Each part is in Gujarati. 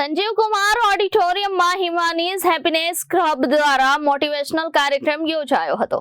સંજીવ કુમાર ઓડિટોરિયમમાં હિમાનીઝ હેપીનેસ ક્લબ દ્વારા મોટિવેશનલ કાર્યક્રમ યોજાયો હતો.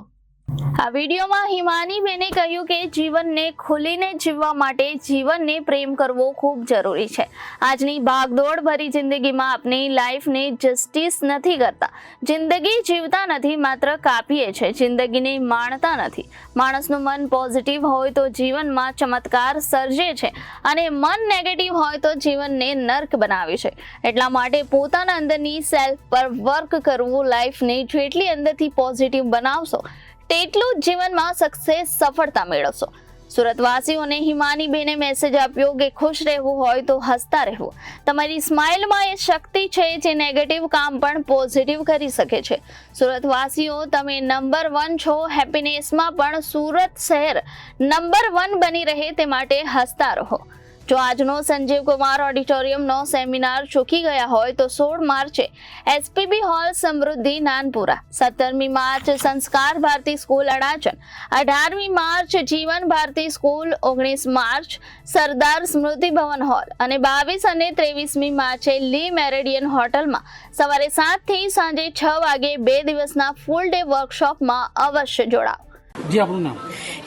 આ વિડીયોમાં હિમાની બેને કહ્યું કે જીવનને ખુલીને જીવવા માટે જીવનને પ્રેમ કરવો ખૂબ જરૂરી છે. આજની ભાગદોડ ભરી જિંદગીમાં આપણી લાઈફને જસ્ટિસ નથી કરતા. જિંદગી જીવતા નથી, માત્ર કાપીએ છે. જિંદગીને માણતા નથી. માણસનું મન પોઝિટિવ હોય તો જીવનમાં ચમત્કાર સર્જે છે અને મન નેગેટિવ હોય તો જીવનને નર્ક બનાવે છે. એટલા માટે પોતાના અંદરની સેલ્ફ પર વર્ક કરવું લાઈફને જેટલી અંદરથી પોઝિટિવ બનાવશો તેટલું જ જીવનમાં સક્સેસ સફળતા મેળવશો. સુરતવાસીઓને હિમાની બેને મેસેજ આપ્યો કે ખુશ રહેવું હોય તો હસતા રહેવું. તમારી સ્માઇલમાં એ શક્તિ છે જે નેગેટિવ કામ પણ પોઝિટિવ કરી શકે છે. સુરતવાસીઓ, તમે નંબર વન છો હેપીનેસમાં પણ સુરત શહેર નંબર વન બની રહે તે માટે હસતા રહો. જો આજનો સંજીવ કુમાર ઓડિટોરિયમનો સેમિનાર ચૂકી ગયા હોય તો સોળ માર્ચે એસપીબી હોલ સમૃદ્ધિ નાનપુરા, સત્તરમી માર્ચ સંસ્કાર ભારતી સ્કૂલ અડાચન અઢારમી માર્ચ જીવન ભારતી સ્કૂલ, ઓગણીસ માર્ચ સરદાર સ્મૃતિ ભવન હોલ અને બાવીસ અને ત્રેવીસમી માર્ચે લી મેરેડિયન હોટલમાં સવારે સાતથી સાંજે છ વાગે બે દિવસના ફૂલ ડે વર્કશોપમાં અવશ્ય જોડાઓ. જી, આપણું નામ?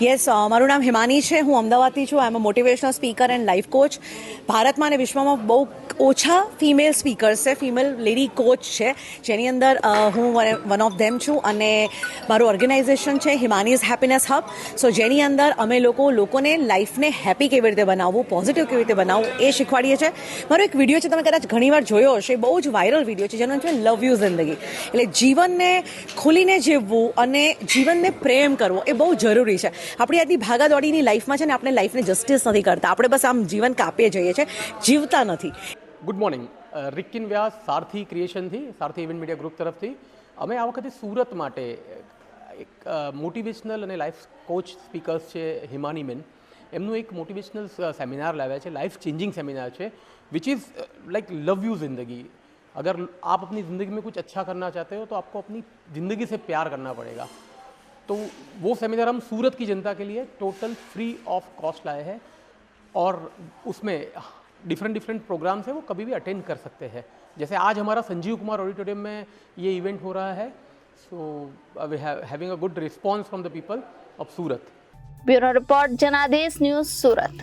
યસ મારું નામ હિમાની છે. હું અમદાવાદથી છું. I am motivational speaker and life coach ભારતમાં અને વિશ્વમાં બહુ ઓછા ફિમેલ સ્પીકર્સ છે. ફિમેલ લેડી કોચ છે. જેની અંદર હું વન ઓફ ધેમ છું અને મારું ઓર્ગેનાઇઝેશન છે હિમાનીઝ હેપીનેસ હબ સો જેની અંદર અમે લોકો લોકોને લાઈફને હેપી કેવી રીતે બનાવવું પોઝિટિવ કેવી રીતે બનાવવું એ શીખવાડીએ છીએ. મારો એક વીડિયો છે, તમે કદાચ ઘણીવાર જોયો હશે. બહુ જ વાયરલ વીડિયો છે, જેનો છે લવ યુ જિંદગી એટલે જીવનને ખુલીને જીવવું અને જીવનને પ્રેમ કરવો એ બહુ જરૂરી છે. આપણી આજની ભાગાદોડીની લાઈફમાં છે ને આપણે લાઈફને જસ્ટિસ નથી કરતા. આપણે બસ આમ જીવન કાપીએ જઈએ છીએ. જીવતા નથી. ગુડ મોર્નિંગ રિકિન વ્યાસ, સારથી ક્રિએશનથી સારથી ઇવેન્ટ મીડિયા ગ્રુપ તરફથી. અમે આ વખતે સુરત માટે એક મોટિવેશનલ અને લાઈફ કોચ સ્પીકર્સ છે હિમાની મેન. એમનું એક મોટિવેશનલ સેમિનાર લાવ્યા છે લાઈફ ચેન્જિંગ સેમિનાર છે which is like love you Zindagi. અગર आप अपनी ज़िंदगी में कुछ अच्छा करना તો हो तो आपको अपनी ज़िंदगी से प्यार तो वो सेमिनार हम सूरत की जनता के लिए टोटल फ्री ऑफ़ कॉस्ट लाए हैं और उसमें डिफरेंट डिफरेंट प्रोग्राम्स हैं, वो कभी भी अटेंड कर सकते हैं। जैसे आज हमारा संजीव कुमार ऑडिटोरियम में ये इवेंट हो रहा है so we having a good response from the people of Surat. Bureau report, Janadesh news, Surat.